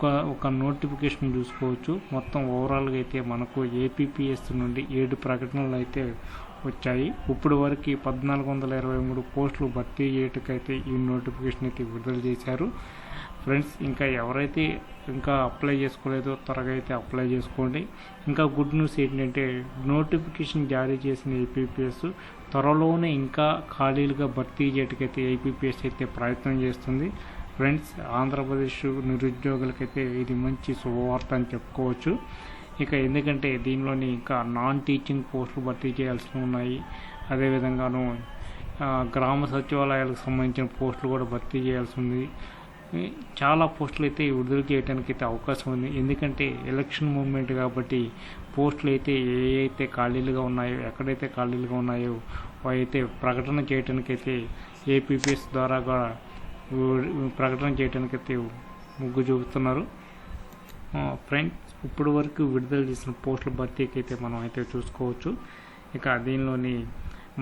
ఒక ఒక నోటిఫికేషన్ చూసుకోవచ్చు. మొత్తం ఓవరాల్గా అయితే మనకు ఏపీపీఎస్ నుండి ఏడు ప్రకటనలు అయితే వచ్చాయి. ఇప్పుడు వరకు పద్నాలుగు వందల ఇరవై మూడు పోస్టులు భర్తీ చేయటకైతే ఈ నోటిఫికేషన్ అయితే విడుదల చేశారు. ఫ్రెండ్స్ ఇంకా ఎవరైతే ఇంకా అప్లై చేసుకోలేదో త్వరగా అయితే అప్లై చేసుకోండి. ఇంకా గుడ్ న్యూస్ ఏంటంటే నోటిఫికేషన్ జారీ చేసిన ఏపీపీఎస్ త్వరలోనే ఇంకా ఖాళీలుగా భర్తీ చేయటకైతే ఏపీపీఎస్ అయితే ప్రయత్నం చేస్తుంది. ఫ్రెండ్స్ ఆంధ్రప్రదేశ్ నిరుద్యోగులకైతే ఇది మంచి శుభవార్త అని చెప్పుకోవచ్చు. ఇక ఎందుకంటే దీనిలోని ఇంకా నాన్ టీచింగ్ పోస్టులు భర్తీ చేయాల్సి ఉన్నాయి. అదేవిధంగాను గ్రామ సచివాలయాలకు సంబంధించిన పోస్టులు కూడా భర్తీ చేయాల్సి ఉంది. చాలా పోస్టులు అయితే విడుదల చేయడానికి అయితే అవకాశం ఉంది. ఎందుకంటే ఎలక్షన్ మూమెంట్ కాబట్టి పోస్టులు అయితే ఏ అయితే ఖాళీలుగా ఉన్నాయో ఎక్కడైతే ఖాళీలుగా ఉన్నాయో అవి అయితే ప్రకటన చేయడానికి అయితే ఏపీపీఎస్ ద్వారా కూడా ప్రకటన చేయడానికి అయితే ముగ్గు చూపుతున్నారు. ఫ్రెండ్స్ ఇప్పటి వరకు విడుదల చేసిన పోస్టుల భర్తీకి అయితే మనం అయితే చూసుకోవచ్చు. ఇక దీనిలోని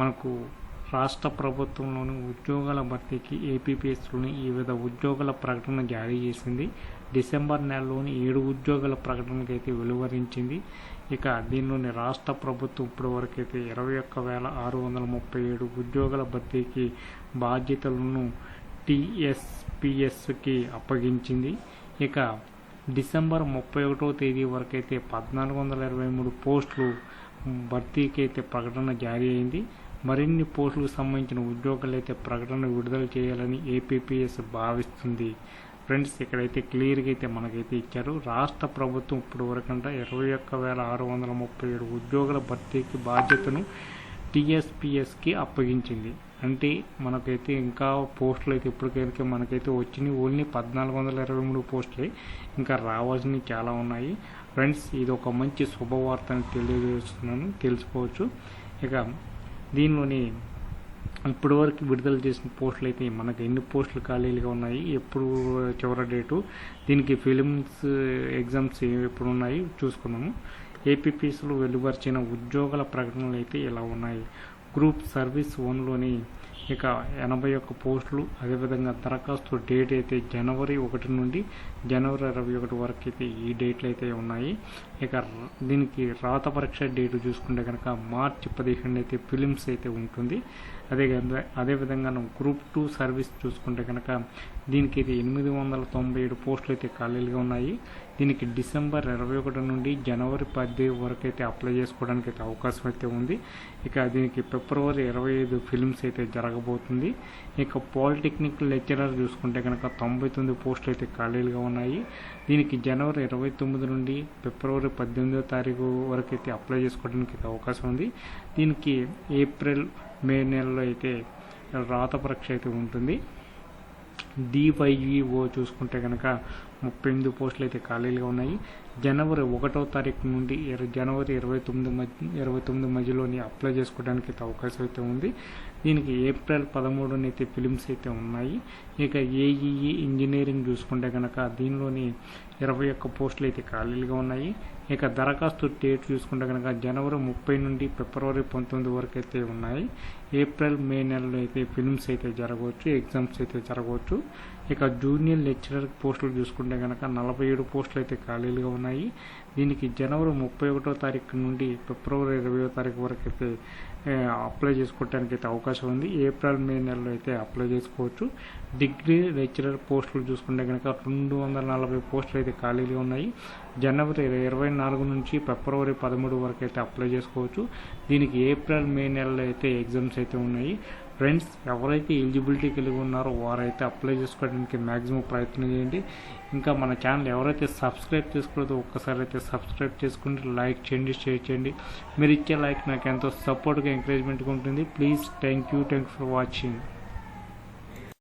మనకు రాష్ట్ర ప్రభుత్వంలోని ఉద్యోగాల భర్తీకి ఏపీపీఎస్లోని వివిధ ఉద్యోగాల ప్రకటన జారీ చేసింది. డిసెంబర్ నెలలోని ఏడు ఉద్యోగాల ప్రకటనకి అయితే వెలువరించింది. ఇక దీనిలోని రాష్ట్ర ప్రభుత్వం ఇప్పటి వరకు అయితే ఇరవై ఒక్క వేల ఆరు వందల ముప్పై ఏడు ఉద్యోగాల భర్తీకి బాధ్యతలను టీఎస్పిఎస్కి అప్పగించింది. ఇక డిసెంబర్ ముప్పై ఒకటో తేదీ వరకు అయితే పద్నాలుగు వందల ఇరవై మూడు పోస్టులు భర్తీకి అయితే ప్రకటన జారీ అయింది. మరిన్ని పోస్టులకు సంబంధించిన ఉద్యోగాలు అయితే ప్రకటన విడుదల చేయాలని ఏపీపీఎస్ భావిస్తుంది. ఫ్రెండ్స్ ఇక్కడైతే క్లియర్గా అయితే మనకైతే ఇచ్చారు. రాష్ట్ర ప్రభుత్వం ఇప్పుడు వరకంటే ఇరవై ఒక్క వేల ఆరు వందల ముప్పై ఏడు ఉద్యోగుల భర్తీకి బాధ్యతను టీఎస్పిఎస్కి అప్పగించింది. అంటే మనకైతే ఇంకా పోస్టులు అయితే ఇప్పటికైతే మనకైతే వచ్చినాయి. ఓన్లీ పద్నాలుగు వందల ఇరవై మూడు పోస్టులే ఇంకా రావాల్సినవి చాలా ఉన్నాయి. ఫ్రెండ్స్ ఇది ఒక మంచి శుభవార్త అని తెలియజేస్తున్నాను తెలుసుకోవచ్చు. ఇక దీనిలోని ఇప్పటి వరకు విడుదల చేసిన పోస్టులు అయితే మనకు ఎన్ని పోస్టులు ఖాళీలుగా ఉన్నాయి ఎప్పుడు చివరి డేటు దీనికి ఫిలిమ్స్ ఎగ్జామ్స్ ఎప్పుడు ఉన్నాయి చూసుకున్నాము. ఏపీపీఎస్లో వెలువరిచిన ఉద్యోగాల ప్రకటనలు అయితే ఇలా ఉన్నాయి. గ్రూప్ సర్వీస్ వన్లోని ఇక ఎనభై ఒక్క పోస్టులు అదేవిధంగా దరఖాస్తు డేట్ అయితే జనవరి ఒకటి నుండి జనవరి ఇరవై ఒకటి వరకు అయితే ఈ డేట్లు అయితే ఉన్నాయి. ఇక దీనికి రాత పరీక్ష డేట్ చూసుకుంటే కనుక మార్చి పదిహేను అయితే ఫిలిమ్స్ అయితే ఉంటుంది. అదే విధంగా అదేవిధంగా గ్రూప్ టూ సర్వీస్ చూసుకుంటే కనుక దీనికి అయితే ఎనిమిది వందల తొంభై ఏడు పోస్టులు అయితే ఖాళీలుగా ఉన్నాయి. దీనికి డిసెంబర్ ఇరవై ఒకటి నుండి జనవరి పది వరకు అయితే అప్లై చేసుకోవడానికి అయితే అవకాశం అయితే ఉంది. ఇక దీనికి ఫిబ్రవరి ఇరవై ఐదు ఫిల్మ్స్ అయితే జరగబోతుంది. ఇక పాలిటెక్నిక్ లెక్చరర్ చూసుకుంటే కనుక తొంభై తొమ్మిది పోస్టులు అయితే ఖాళీలుగా ఉన్నాయి. దీనికి జనవరి ఇరవై తొమ్మిది నుండి ఫిబ్రవరి పద్దెనిమిదో తారీఖు వరకు అయితే అప్లై చేసుకోవడానికి అయితే అవకాశం ఉంది. దీనికి ఏప్రిల్ మే నెలలో అయితే రాత పరీక్ష అయితే ఉంటుంది. డివైఈఓ చూసుకుంటే కనుక ముప్పై ఎనిమిది పోస్టులు అయితే ఖాళీలుగా ఉన్నాయి. జనవరి ఒకటో తారీఖు నుండి జనవరి ఇరవై తొమ్మిది మధ్య ఇరవై తొమ్మిది మధ్యలోని అప్లై చేసుకోవడానికి అయితే అవకాశం అయితే ఉంది. దీనికి ఏప్రిల్ పదమూడున అయితే ఫిలిమ్స్ అయితే ఉన్నాయి. ఇక ఏఈఈ ఇంజనీరింగ్ చూసుకుంటే కనుక దీనిలోని ఇరవై ఒక్క పోస్టులు అయితే ఖాళీలుగా ఉన్నాయి. ఇక దరఖాస్తు డేట్ చూసుకుంటే కనుక జనవరి ముప్పై నుండి ఫిబ్రవరి పంతొమ్మిది వరకు అయితే ఉన్నాయి. ఏప్రిల్ మే నెలలో అయితే ఫిల్మ్స్ అయితే జరగవచ్చు ఎగ్జామ్స్ అయితే జరగవచ్చు. ఇక జూనియర్ లెక్చరర్ పోస్టులు చూసుకుంటే కనుక నలభై ఏడు పోస్టులు అయితే ఖాళీలుగా ఉన్నాయి. దీనికి జనవరి ముప్పై ఒకటో తారీఖు నుండి ఫిబ్రవరి ఇరవయో తారీఖు వరకు అయితే అప్లై చేసుకోవడానికి అయితే అవకాశం ఉంది. ఏప్రిల్ మే నెలలో అయితే అప్లై చేసుకోవచ్చు. డిగ్రీ లెక్చరర్ పోస్టులు చూసుకుంటే కనుక రెండు వందల నలభై పోస్టులు అయితే ఖాళీగా ఉన్నాయి. జనవరి ఇరవై నాలుగు నుంచి ఫిబ్రవరి పదమూడు వరకు అయితే అప్లై చేసుకోవచ్చు. దీనికి ఏప్రిల్ మే నెలలో అయితే ఎగ్జామ్స్ అయితే ఉన్నాయి. ఫ్రెండ్స్ ఎవరైతే ఎలిజిబిలిటీ కలిగి ఉన్నారో వారైతే అప్లై చేసుకోవడానికి మ్యాక్సిమం ప్రయత్నం చేయండి. ఇంకా మన ఛానల్ ఎవరైతే సబ్స్క్రైబ్ చేసుకోలేదో ఒక్కసారి అయితే సబ్స్క్రైబ్ చేసుకుని లైక్ చేయండి షేర్ చేయండి. మీరు ఇచ్చే లైక్ నాకు ఎంతో సపోర్ట్గా ఎంకరేజ్మెంట్గా ఉంటుంది. Please thank you thank for watching